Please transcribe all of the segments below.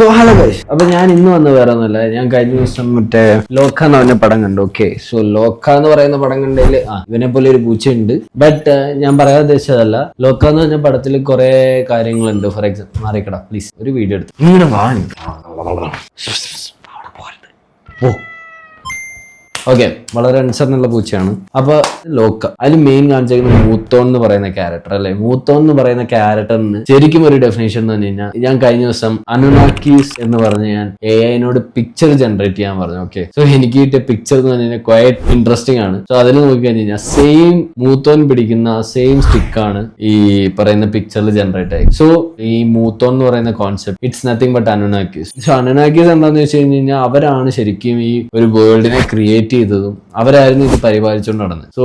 So hello guys അപ്പൊ ഞാൻ ഇന്ന് വന്ന് വേറെ ഒന്നുമില്ല. ഞാൻ കഴിഞ്ഞ ദിവസം മറ്റേ ലോക്ക എന്ന് പറഞ്ഞ പടം കണ്ടു. ഓക്കെ സോ ലോക്ക എന്ന് പറയുന്ന പടം കണ്ടതിൽ ആ ഇവനെ പോലെ ഒരു പൂച്ചയുണ്ട്. ബട്ട് ഞാൻ പറയാൻ ഉദ്ദേശിച്ചതല്ല. ലോക്ക എന്ന് പറഞ്ഞ പടത്തിൽ കുറെ കാര്യങ്ങളുണ്ട്. ഫോർ എക്സാമ്പിൾ മാറിക്കടാ പ്ലീസ് ഒരു വീഡിയോ എടുത്തു. ഇങ്ങനെ വാങ്ങി ഓക്കെ വളരെ അനുസരണമുള്ള പൂച്ചയാണ്. അപ്പൊ ലോക്ക അതിൽ മെയിൻ കാണിച്ചേക്കുന്നത് മൂത്തോൺ എന്ന് പറയുന്ന ക്യാരക്ടർ അല്ലെ? മൂത്തോൺ എന്ന് പറയുന്ന ക്യാരക്ടറിന് ശരിക്കും ഒരു ഡെഫിനേഷൻ എന്ന് പറഞ്ഞു കഴിഞ്ഞാൽ ഞാൻ കഴിഞ്ഞ ദിവസം അനുനാക്കീസ് എന്ന് പറഞ്ഞ് ഞാൻ എ ഐനോട് പിക്ചർ ജനറേറ്റ് ചെയ്യാൻ പറഞ്ഞു ഓക്കെ സോ എനിക്ക് കിട്ടിയ പിക്ചർ എന്ന് പറഞ്ഞു കഴിഞ്ഞാൽ ക്വയറ്റ് ഇൻട്രസ്റ്റിംഗ് ആണ്. സോ അതിൽ നോക്കി കഴിഞ്ഞ് കഴിഞ്ഞാൽ സെയിം മൂത്തോൺ പിടിക്കുന്ന സെയിം സെയിം സ്റ്റിക്കാണ് ഈ പറയുന്ന പിക്ചറിൽ ജനറേറ്റ് ആയി സോ ഈ മൂത്തോൺ എന്ന് പറയുന്ന concept it's nothing but Anunnakis so Anunnakis എന്താണെന്ന് വെച്ച് കഴിഞ്ഞ് കഴിഞ്ഞാൽ അവരാണ് ശരിക്കും ഈ ഒരു വേൾഡിനെ ക്രിയേറ്റ് ചെയ്തതും അവരായിരുന്നു ഇത് പരിപാലിച്ചുകൊണ്ട് നടന്നത്. സോ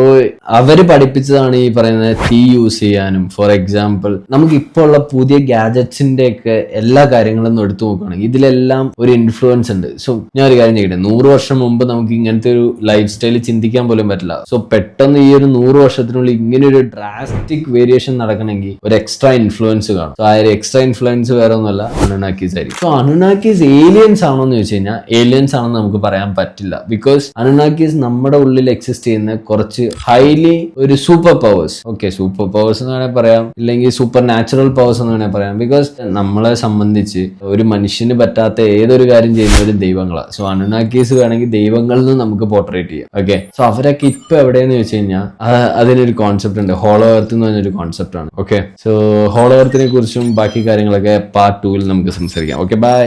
അവർ പഠിപ്പിച്ചതാണ് ഈ പറയുന്നത് തീ യൂസ് ചെയ്യാനും ഫോർ എക്സാമ്പിൾ നമുക്ക് ഇപ്പോൾ ഉള്ള പുതിയ ഗാജറ്റ്സിന്റെ ഒക്കെ എല്ലാ കാര്യങ്ങളും ഒന്ന് എടുത്തു നോക്കുകയാണെങ്കിൽ ഇതിലെല്ലാം ഒരു ഇൻഫ്ലുവൻസ് ഉണ്ട്. സോ ഞാൻ ഒരു കാര്യം ചെയ്യട്ടെ. നൂറ് വർഷം മുമ്പ് നമുക്ക് ഇങ്ങനത്തെ ഒരു ലൈഫ് സ്റ്റൈൽ ചിന്തിക്കാൻ പോലും പറ്റില്ല. സോ പെട്ടെന്ന് ഈ ഒരു നൂറ് വർഷത്തിനുള്ളിൽ ഇങ്ങനെ ഒരു ഡ്രാസ്റ്റിക് വേരിയേഷൻ നടക്കണമെങ്കിൽ ഒരു എക്സ്ട്രാ ഇൻഫ്ലുവൻസ് കാണും. സോ ആ ഒരു എക്സ്ട്രാ ഇൻഫ്ലുവൻസ് വേറെ ഒന്നുമല്ല അണുനാക്കീസ് ആയിരിക്കും. സോ അണുനാക്കീസ് ഏലിയൻസ് ആണോ എന്ന് ചോദിച്ചു കഴിഞ്ഞാൽ ഏലിയൻസ് ആണെന്ന് നമുക്ക് പറയാൻ പറ്റില്ല. ബിക്കോസ് അനുനാക്കീസ് നമ്മുടെ ഉള്ളിൽ എക്സിസ്റ്റ് ചെയ്യുന്ന കുറച്ച് ഹൈലി ഒരു super powers okay super powers എന്ന് വേണേൽ പറയാം. ഇല്ലെങ്കിൽ സൂപ്പർ നാച്ചുറൽ പവേഴ്സ് എന്ന് വേണേൽ പറയാം. ബിക്കോസ് നമ്മളെ സംബന്ധിച്ച് ഒരു മനുഷ്യന് പറ്റാത്ത ഏതൊരു കാര്യം ചെയ്യുന്നവരും ദൈവങ്ങളാണ് സോ അണുനാക്കീസ് വേണമെങ്കിൽ ദൈവങ്ങളിൽ നിന്ന് നമുക്ക് പോർട്രേറ്റ് ചെയ്യാം. ഓക്കെ സോ അവരൊക്കെ ഇപ്പൊ എവിടെയെന്ന് വെച്ച് കഴിഞ്ഞാൽ അതിനൊരു കോൺസെപ്റ്റ് ഉണ്ട്. ഹോളോ എർത്ത് എന്ന് പറഞ്ഞൊരു കോൺസെപ്റ്റ് ആണ്. ഓക്കെ സോ ഹോളോ എർത്തിനെ കുറിച്ചും ബാക്കി കാര്യങ്ങളൊക്കെ പാർട്ട് ടൂവിൽ നമുക്ക് സംസാരിക്കാം. Okay bye